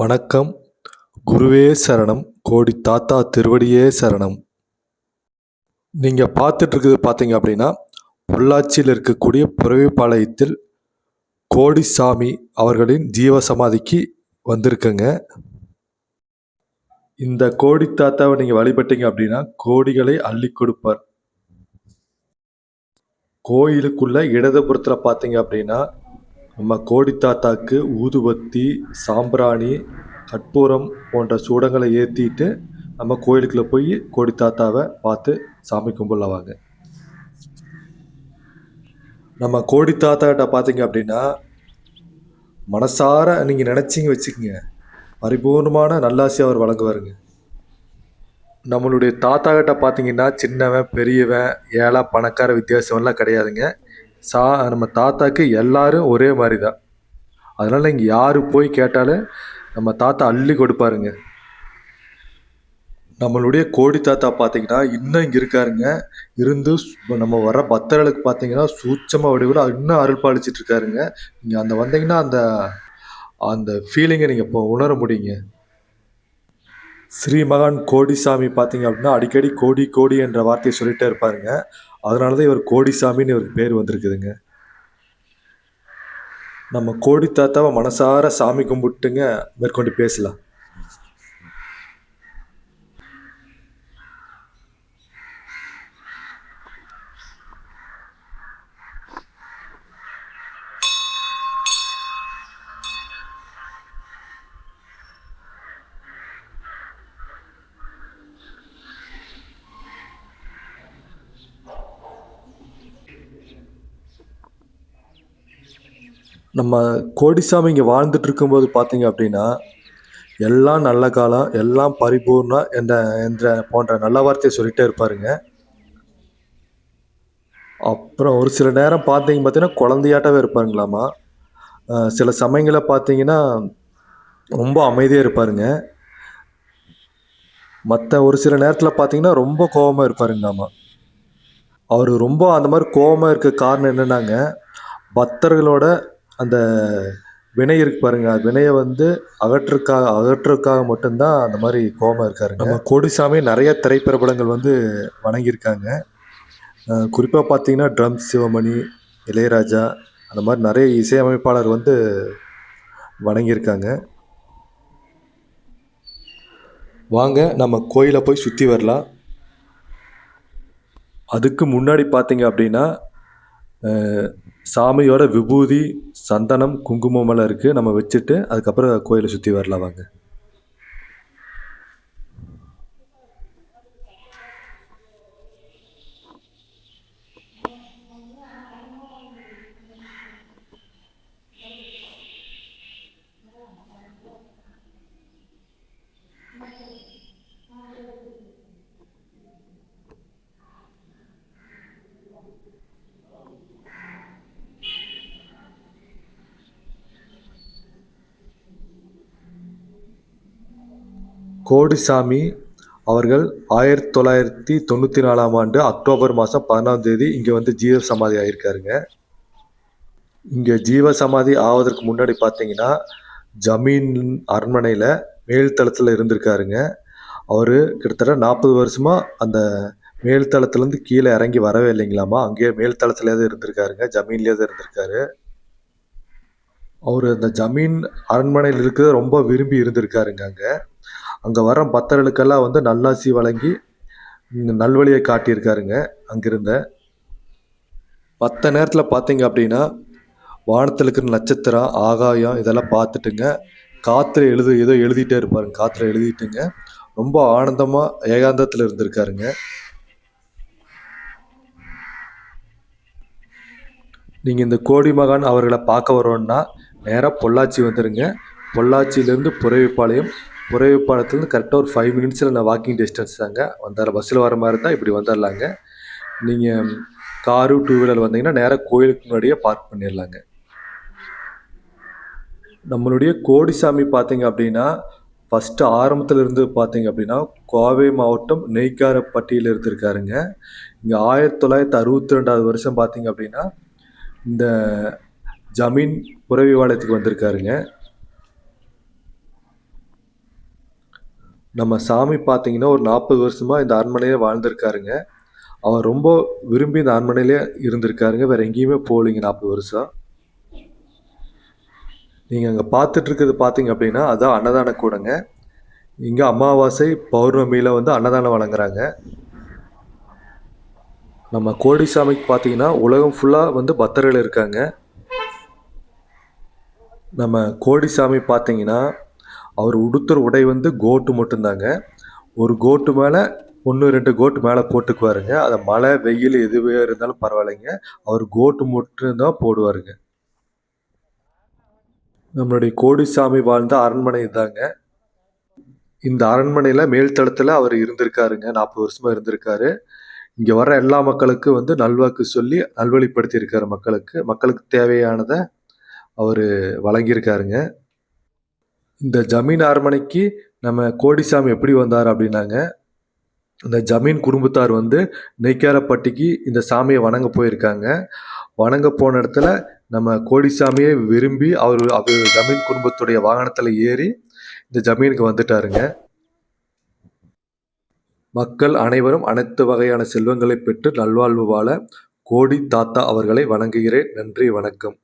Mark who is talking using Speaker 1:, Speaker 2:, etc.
Speaker 1: வணக்கம். குருவே சரணம். கோடி தாத்தா திருவடியே சரணம். நீங்கள் பார்த்துட்ருக்குது பார்த்தீங்க அப்படின்னா பொள்ளாச்சியில் இருக்கக்கூடிய புறவிப்பாளையத்தில் கோடிசாமி அவர்களின் ஜீவ சமாதிக்கு வந்திருக்குங்க. இந்த கோடி தாத்தாவை நீங்கள் வழிபட்டீங்க அப்படின்னா கோடிகளை அள்ளி கொடுப்பார். கோயிலுக்குள்ள இடதுபுறத்தில் பார்த்தீங்க அப்படின்னா நம்ம கோடி தாத்தாக்கு ஊதுபத்தி சாம்பிராணி கற்பூரம் போன்ற சூடங்களை ஏற்றிட்டு நம்ம கோயிலுக்குள்ளே போய் கோடி தாத்தாவை பார்த்து சாமி கும்பிடலாவாங்க நம்ம கோடி தாத்தாட்ட பார்த்தீங்க அப்படின்னா மனசார நீங்கள் நினச்சிங்க வச்சுக்கோங்க. பரிபூர்ணமான நல்லாசி அவர் வழங்குவாருங்க. நம்மளுடைய தாத்தா கிட்ட பார்த்தீங்கன்னா சின்னவன் பெரியவன் ஏழை பணக்கார வித்தியாசம்லாம் கிடையாதுங்க. சா நம்ம தாத்தாக்கு எல்லாரும் ஒரே மாதிரி தான் அதனால் இங்கே யார் போய் கேட்டாலும் நம்ம தாத்தா அள்ளி கொடுப்பாருங்க. நம்மளுடைய கோடி தாத்தா பார்த்தீங்கன்னா இன்னும் இங்கே இருக்காருங்க. இருந்து நம்ம வர பக்தர்களுக்கு பார்த்தீங்கன்னா சூட்சமாக வடிவில் இன்னும் அருள் பாலிச்சிட்டு இருக்காருங்க. நீங்கள் அந்த வந்தீங்கன்னா அந்த அந்த ஃபீலிங்கை நீங்கள் இப்போ உணர முடியுங்க. ஸ்ரீ மகான் கோடிசாமி பார்த்தீங்க அப்படின்னா அடிக்கடி கோடி கோடி என்ற வார்த்தையை சொல்லிகிட்டே இருப்பாருங்க. அதனால தான் இவர் கோடிசாமின்னு இவருக்கு பேர் வந்திருக்குதுங்க. நம்ம கோடி தாத்தாவை மனசார சாமி கும்பிட்டுங்க மேற்கொண்டு பேசலாம். நம்ம கோடிசாமி இங்கே வாழ்ந்துட்டு இருக்கும்போது பார்த்தீங்க அப்படின்னா எல்லாம் நல்ல காலம் எல்லாம் பரிபூர்ணா என்ற என்ற போன்ற நல்ல வார்த்தையை சொல்லிட்டே இருப்பாருங்க. அப்புறம் ஒரு சில நேரம் பார்த்தீங்க பார்த்தீங்கன்னா குழந்தையாட்டவே இருப்பாருங்களாமா? சில சமயங்களில் பார்த்தீங்கன்னா ரொம்ப அமைதியாக இருப்பாருங்க. மற்ற ஒரு சில நேரத்தில் பார்த்தீங்கன்னா ரொம்ப கோவமாக இருப்பாருங்களாமா? அவர் ரொம்ப அந்த மாதிரி கோவமாக இருக்க காரணம் என்னன்னாங்க பக்தர்களோட அந்த வினை இருக்கு பாருங்க. வினையை வந்து அகற்றுக்காக அகற்றுக்காக மட்டும்தான் அந்த மாதிரி கோவமாக இருக்காருங்க. நம்ம கோடிசாமி நிறைய திரைப்பிரபலங்கள் வந்து வணங்கியிருக்காங்க. குறிப்பாக பார்த்தீங்கன்னா ட்ரம் சிவமணி இளையராஜா அந்த மாதிரி நிறைய இசையமைப்பாளர் வந்து வணங்கியிருக்காங்க. வாங்க நம்ம கோயிலை போய் சுற்றி வரலாம். அதுக்கு முன்னாடி பார்த்தீங்க அப்படின்னா சாமியோட விபூதி சந்தனம் குங்குமமெல்லாம் இருக்குது நம்ம வச்சுட்டு அதுக்கப்புறம் கோயிலை சுற்றி வரலாம் வாங்க. கோடிசாமி அவர்கள் ஆயிரத்தி தொள்ளாயிரத்தி தொண்ணூற்றி நாலாம் ஆண்டு அக்டோபர் மாதம் பதினாம் தேதி இங்கே வந்து ஜீவ சமாதி ஆகியிருக்காருங்க இங்கே ஜீவ சமாதி ஆவதற்கு முன்னாடி பார்த்தீங்கன்னா ஜமீன் அரண்மனையில் மேல்தளத்தில் இருந்திருக்காருங்க. அவர் கிட்டத்தட்ட நாற்பது வருஷமாக அந்த மேல்தளத்துலேருந்து கீழே இறங்கி வரவே இல்லைங்களாமா? அங்கேயே மேல்தளத்துலேயே தான் இருந்திருக்காருங்க ஜமீன்லேயே தான் இருந்திருக்காரு. அவர் அந்த ஜமீன் அரண்மனையில் இருக்கிறத ரொம்ப விரும்பி இருந்திருக்காருங்க அங்கே. அங்கே வர பக்தர்களுக்கெல்லாம் வந்து நல்லாசி வழங்கி நல்வழியை காட்டியிருக்காருங்க அங்கிருந்த. மற்ற நேரத்தில் பார்த்தீங்க அப்படின்னா வானத்தில் இருக்கிற நட்சத்திரம் ஆகாயம் இதெல்லாம் பார்த்துட்டுங்க காற்றுல எழுது ஏதோ எழுதிட்டே இருப்பாருங்க காற்றுல எழுதிட்டுங்க. ரொம்ப ஆனந்தமாக ஏகாந்தத்தில் இருந்திருக்காருங்க. நீங்கள் இந்த கோடி மகான் அவர்களை பார்க்க வரோன்னா நேராக பொள்ளாச்சி வந்துடுங்க பொள்ளாச்சியிலேருந்து புறவிப்பாளையம் புறவிப்பாளையத்துலேருந்து கரெக்டாக ஒரு ஃபைவ் மினிட்ஸில் நான் வாக்கிங் டிஸ்டன்ஸ் தாங்க. வந்தார பஸ்ஸில் வர மாதிரி இருந்தால் இப்படி வந்துடலாங்க நீங்கள் காரு டூ வீலர் வந்தீங்கன்னா நேராக கோயிலுக்கு முன்னாடியே பார்க் பண்ணிடலாங்க நம்மளுடைய கோடிசாமி பார்த்தீங்க அப்படின்னா ஃபஸ்ட்டு ஆரம்பத்தில் இருந்து பார்த்தீங்க அப்படின்னா கோவை மாவட்டம் நெய்க்காரப்பட்டியில் இருந்திருக்காருங்க. இங்கே ஆயிரத்தி தொள்ளாயிரத்தி அறுபத்தி ரெண்டாவது வருஷம் பார்த்தீங்க அப்படின்னா இந்த ஜமீன் புறவிவாளையத்துக்கு வந்திருக்காருங்க. நம்ம சாமி பார்த்தீங்கன்னா ஒரு நாற்பது வருஷமாக இந்த அரண்மனையிலே வாழ்ந்திருக்காருங்க. அவர் ரொம்ப விரும்பி இந்த அரண்மனையிலே இருந்திருக்காருங்க. வேறு எங்கேயுமே போகலிங்க நாற்பது வருஷம். நீங்கள் அங்கே பார்த்துட்ருக்கிறது பார்த்தீங்க அப்படின்னா அதான் அன்னதான கூடங்க. இங்கே அமாவாசை பௌர்ணமியில் வந்து அன்னதானம் வழங்குறாங்க. நம்ம கோடிசாமிக்கு பார்த்தீங்கன்னா உலகம் ஃபுல்லாக வந்து பக்தர்கள் இருக்காங்க. நம்ம கோடிசாமி பார்த்தீங்கன்னா அவர் உடுத்துற உடை வந்து கோட்டு மட்டும்தாங்க. ஒரு கோட்டு மேலே ஒன்று ரெண்டு கோட்டு மேலே போட்டுக்குவாருங்க. அதை மழை வெயில் எதுவே இருந்தாலும் பரவாயில்லைங்க. அவர் கோட்டு மட்டும்தான் போடுவாருங்க. நம்மளுடைய கோடிசாமி வாழ்ந்த அரண்மனை தாங்க இந்த அரண்மனையில் மேல்தளத்தில் அவர் இருந்திருக்காருங்க. நாற்பது வருஷமாக இருந்திருக்காரு. இங்கே வர எல்லா மக்களுக்கும் வந்து நல்வாக்கு சொல்லி நல்வழிப்படுத்தியிருக்காரு மக்களுக்கு. மக்களுக்கு தேவையானதை அவர் வழங்கியிருக்காருங்க. இந்த ஜமீன் அரண்மனைக்கு நம்ம கோடிசாமி எப்படி வந்தார் அப்படின்னாங்க. இந்த ஜமீன் குடும்பத்தார் வந்து நெய்க்காரப்பட்டிக்கு இந்த சாமியை வணங்க போயிருக்காங்க. வணங்க போன இடத்துல நம்ம கோடிசாமியை விரும்பி அவர் அவர் ஜமீன் குடும்பத்துடைய வாகனத்தில் ஏறி இந்த ஜமீனுக்கு வந்துட்டாருங்க. மக்கள் அனைவரும் அனைத்து வகையான செல்வங்களை பெற்று நல்வாழ்வு வாழ கோடி தாத்தா அவர்களை வணங்குகிறேன். நன்றி வணக்கம்.